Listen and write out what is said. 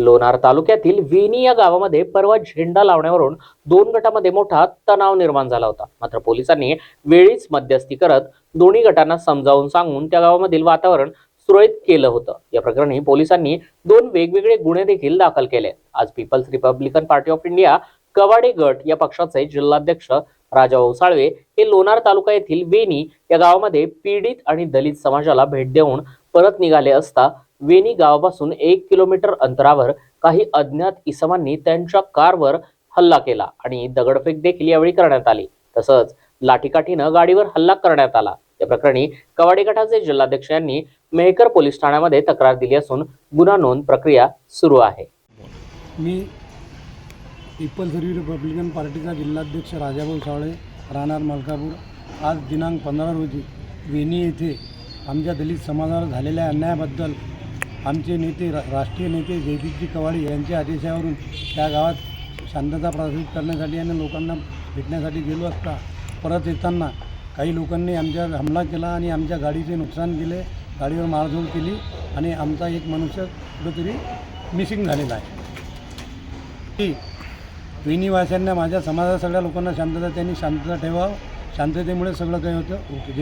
लोणार तालुक्यातील वेनी या गावामध्ये परवा झेंडा लावण्यावरून दोन गटामध्ये मोठा तणाव निर्माण झाला होता. मात्र पोलिसांनी वेळीच मध्यस्थी करत दोन्ही गटांना समजावून सांगून त्या गावामधील वातावरण सुरळीत केलं होतं. या प्रकरणी पोलिसांनी दोन वेगवेगळे गुन्हे देखील दाखल केले. आज People's Republican Party of India Kawade गट या पक्षाचे जिल्हाध्यक्ष राजाभाऊ साळवे हे लोणार तालुका येथील वेणी या गावामध्ये पीडित आणि दलित समाजाला भेट देऊन परत निघाले असता वेणी गावापासून एक किलोमीटर अंतरावर काही अज्ञात इसमांनी त्यांच्या कारवर हल्ला केला आणि दगडफेक देखील यावेळी करण्यात आली. तसंच लाठीकाठीनं गाडीवर हल्ला करण्यात आला. या प्रकरणी कवाडे गटाचे जिल्हाध्यक्ष यांनी मेहकर पोलीस ठाण्यामध्ये तक्रार दिली असून गुन्हा नोंद प्रक्रिया सुरू आहे. मी पीपल्स रिपब्लिकन पार्टीचा जिल्हाध्यक्ष राजाभाऊ सावळे राहणार मलकापूर. आज दिनांक पंधरा रोजी वेणी येथे आमच्या दलित समाजावर झालेल्या अन्यायाबद्दल आमचे नेते रा राष्ट्रीय नेते जयदीपजी कवाडी यांच्या आदेशावरून त्या गावात शांतता प्रस्थापित करण्यासाठी आणि लोकांना भेटण्यासाठी गेलो असता परत येताना काही लोकांनी आमच्यावर हमला केला आणि आमच्या गाडीचे नुकसान केले गाडीवर मारझोड केली आणि आमचा एक मनुष्य कुठंतरी मिसिंग झालेला आहे. की वेणीवासियांना माझ्या समाजात सगळ्या लोकांना शांतता त्यांनी शांतता ठेवावं. शांततेमुळे सगळं काही होतं. ओके